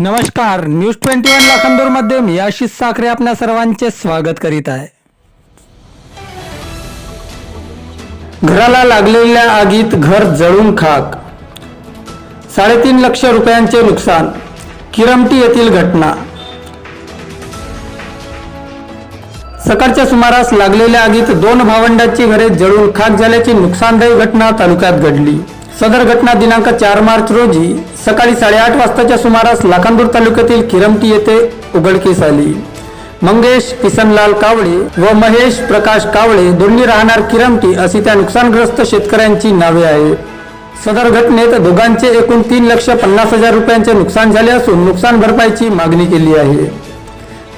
नमस्कार news twenty one लाखांदूरमध्ये मी आशिष साखरे आपल्या सर्वांचे स्वागत करीत आहे. घराला लागलेल्या आगीत घर जळून खाक. साडेतीन लक्ष रुपयांचे नुकसान किरमटी येथील घटना. सकाळच्या सुमारास लागलेल्या आगीत दोन भावंडांची घरे जळून खाक झाल्याची नुकसानदायी घटना तालुक्यात घडली. सदर घटना दिनांक चार मार्च रोजी सकाळी साडेआठ वाजताच्या सुमारास लाखांदूर तालुक्यातील किरमटी येथे उघडकीस आली. मंगेश किसनलाल कावळे व महेश प्रकाश कावळे दोन्ही राहणार किरमटी अशी त्या नुकसानग्रस्त शेतकऱ्यांची नावे आहेत. सदर घटनेत दोघांचे एकूण तीन लक्ष पन्नास हजार रुपयांचे नुकसान झाले असून नुकसान भरपाईची मागणी केली आहे.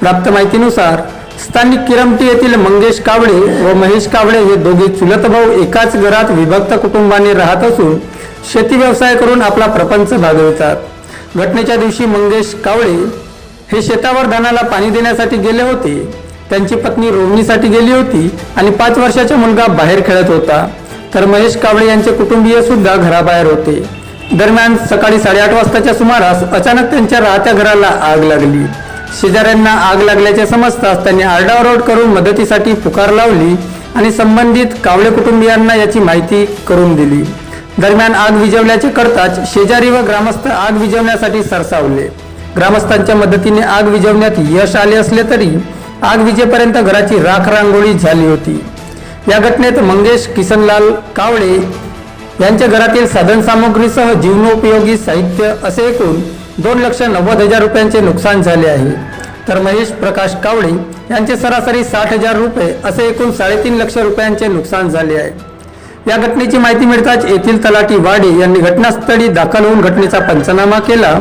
प्राप्त माहितीनुसार स्थानिक किरमटी येथील मंगेश कावळे व महेश कावळे हे दोघे चुलत भाऊ एकाच घरात विभक्त कुटुंबाने राहत असून शेती व्यवसाय करून आपला प्रपंच भागवितात. घटनेच्या दिवशी मंगेश कावळे हे शेतावर धानाला पाणी देण्यासाठी गेले होते. त्यांची पत्नी रोवणीसाठी गेली होती आणि पाच वर्षाचा मुलगा बाहेर खेळत होता. तर महेश कावळे यांचे कुटुंबीय सुद्धा घराबाहेर होते. दरम्यान सकाळी साडेआठ वाजताच्या सुमारास अचानक त्यांच्या राहत्या घराला आग लागली. शेजाऱ्यांना आग लागल्याचे समजताच त्यांनी आरडाओरड करून मदतीसाठी पुकार लावली आणि संबंधित कावळे कुटुंबियांना याची माहिती करून दिली. दरम्यान आग विझवल्याचे करताच शेजारी व ग्रामस्थ आग विझवण्यासाठी सरसावले. ग्रामस्थांच्या मदतीने आग विझवण्यात यश आले असले तरी आग विजेपर्यंत घराची राख रांगोळी झाली होती. या घटनेत मंगेश किसनलाल कावळे यांच्या घरातील साधन सामग्रीसह जीवनोपयोगी साहित्य असे एकूण दोन लक्ष नव्वद हजार रुपयांचे नुकसान झाले आहे. तर महेश प्रकाश कावळे यांचे सरासरी साठ हजार रुपये असे एकूण साडेतीन लक्ष रुपयांचे नुकसान झाले आहे. या घटनेची माहिती मिळताच येथील तलाठी वाडे यांनी घटनास्थळी दाखल होऊन घटनेचा पंचनामा केला.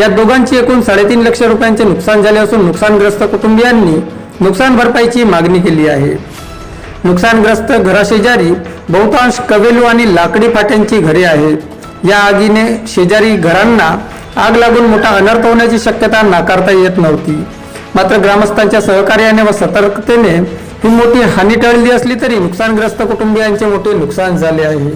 या दोघांची एकूण साडेतीन लक्ष रुपयांचे नुकसान झाले असून नुकसानग्रस्त कुटुंबियांनी नुकसान भरपाईची मागणी केली आहे. नुकसानग्रस्त घराशेजारी बहुतांश कवेलू आणि लाकडी फाट्यांची घरे आहेत. या आगीने शेजारी घरांना आग लागून मोठा अनर्थ होण्याची शक्यता नाकारता येत नव्हती. मात्र ग्रामस्थांच्या सहकार्याने व सतर्कतेने ही मोठी हानी टळली असली तरी नुकसानग्रस्त कुटुंबियांचे मोठे नुकसान झाले आहे.